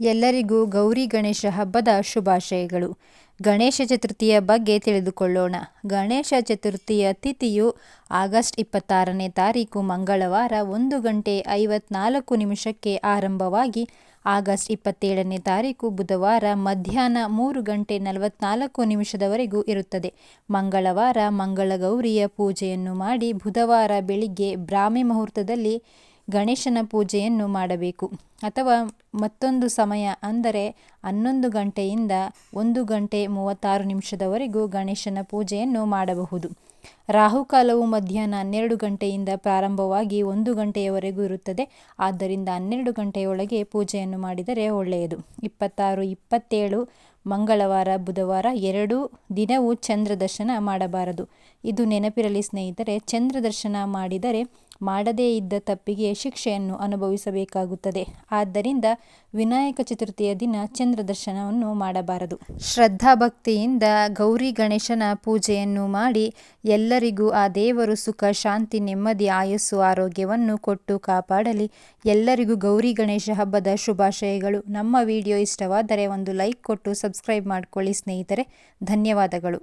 ಎಲ್ಲರಿಗೂ ಗೌರಿ ಗಣೇಶ ಹಬ್ಬದ ಶುಭಾಶಯಗಳು. ಗಣೇಶ ಚತುರ್ಥಿಯ ಬಗ್ಗೆ ತಿಳಿದುಕೊಳ್ಳೋಣ. ಗಣೇಶ ಚತುರ್ಥಿಯ ತಿಥಿಯು ಆಗಸ್ಟ್ ಇಪ್ಪತ್ತಾರನೇ ತಾರೀಕು ಮಂಗಳವಾರ ಒಂದು ಗಂಟೆ ಐವತ್ನಾಲ್ಕು ನಿಮಿಷಕ್ಕೆ ಆರಂಭವಾಗಿ ಆಗಸ್ಟ್ ಇಪ್ಪತ್ತೇಳನೇ ತಾರೀಕು ಬುಧವಾರ ಮಧ್ಯಾಹ್ನ ಮೂರು ಗಂಟೆ ನಲವತ್ನಾಲ್ಕು ನಿಮಿಷದವರೆಗೂ ಇರುತ್ತದೆ. ಮಂಗಳವಾರ ಮಂಗಳಗೌರಿಯ ಪೂಜೆಯನ್ನು ಮಾಡಿ ಬುಧವಾರ ಬೆಳಿಗ್ಗೆ ಬ್ರಾಹ್ಮಿ ಮುಹೂರ್ತದಲ್ಲಿ ಗಣೇಶನ ಪೂಜೆಯನ್ನು ಮಾಡಬೇಕು. ಅಥವಾ ಮತ್ತೊಂದು ಸಮಯ ಅಂದರೆ ಹನ್ನೊಂದು ಗಂಟೆಯಿಂದ ಒಂದು ಗಂಟೆ ಮೂವತ್ತಾರು ನಿಮಿಷದವರೆಗೂ ಗಣೇಶನ ಪೂಜೆಯನ್ನು ಮಾಡಬಹುದು. ರಾಹುಕಾಲವು ಮಧ್ಯಾಹ್ನ ಹನ್ನೆರಡು ಗಂಟೆಯಿಂದ ಪ್ರಾರಂಭವಾಗಿ ಒಂದು ಗಂಟೆಯವರೆಗೂ ಇರುತ್ತದೆ. ಆದ್ದರಿಂದ ಹನ್ನೆರಡು ಗಂಟೆಯೊಳಗೆ ಪೂಜೆಯನ್ನು ಮಾಡಿದರೆ ಒಳ್ಳೆಯದು. ಇಪ್ಪತ್ತಾರು, ಇಪ್ಪತ್ತೇಳು, ಮಂಗಳವಾರ, ಬುಧವಾರ ಎರಡೂ ದಿನವೂ ಚಂದ್ರ ದರ್ಶನ ಮಾಡಬಾರದು. ಇದು ನೆನಪಿರಲಿ ಸ್ನೇಹಿತರೆ ಚಂದ್ರ ದರ್ಶನ ಮಾಡಿದರೆ ಮಾಡದೇ ಇದ್ದ ತಪ್ಪಿಗೆ ಶಿಕ್ಷೆಯನ್ನು ಅನುಭವಿಸಬೇಕಾಗುತ್ತದೆ. ಆದ್ದರಿಂದ ವಿನಾಯಕ ಚತುರ್ಥಿಯ ದಿನ ಚಂದ್ರ ದರ್ಶನವನ್ನು ಮಾಡಬಾರದು. ಶ್ರದ್ಧಾ ಭಕ್ತಿಯಿಂದ ಗೌರಿ ಗಣೇಶನ ಪೂಜೆಯನ್ನು ಮಾಡಿ ಎಲ್ಲರಿಗೂ ಆ ದೇವರು ಸುಖ, ಶಾಂತಿ, ನೆಮ್ಮದಿ, ಆಯಸ್ಸು, ಆರೋಗ್ಯವನ್ನು ಕೊಟ್ಟು ಕಾಪಾಡಲಿ. ಎಲ್ಲರಿಗೂ ಗೌರಿ ಗಣೇಶ ಹಬ್ಬದ ಶುಭಾಶಯಗಳು. ನಮ್ಮ ವಿಡಿಯೋ ಇಷ್ಟವಾದರೆ ಒಂದು ಲೈಕ್ ಕೊಟ್ಟು ಸಬ್ಸ್ಕ್ರೈಬ್ ಮಾಡಿಕೊಳ್ಳಿ ಸ್ನೇಹಿತರೆ. ಧನ್ಯವಾದಗಳು.